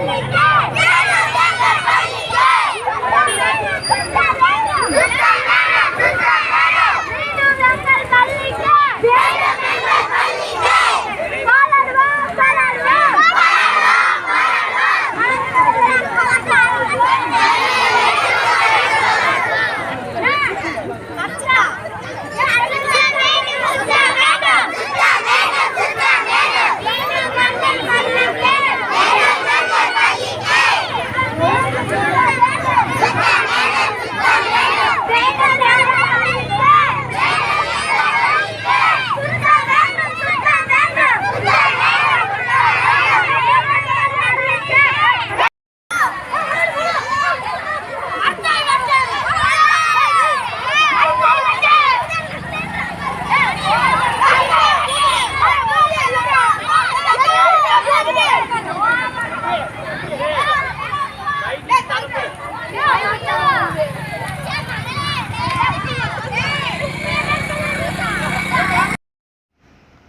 America!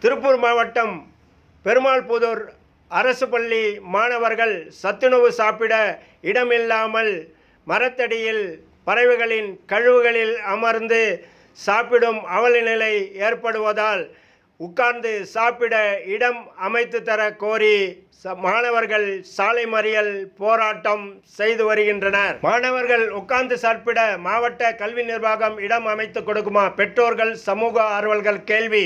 Tiruppur மாவட்டம் பெருமாள்புதூர் அரசு பள்ளி மாணவர்கள் சத்துணவு சாப்பிட இடமில்லாமல் மரத்தடியில் பறவைகளின் கழிவுகளில் அமர்ந்து சாப்பிடும் அவலநிலை ஏற்படுவதால் உட்கார்ந்து சாப்பிட இடம் அமைத்து தர கோரி ச- மாணவர்கள் சாலை மறியல் போராட்டம் செய்து வருகின்றனர். மாணவர்கள் உட்கார்ந்து சாப்பிட மாவட்ட கல்வி நிர்வாகம் இடம் அமைத்து கொடுக்குமா? பெற்றோர்கள் சமூக ஆர்வல்கள் கேள்வி.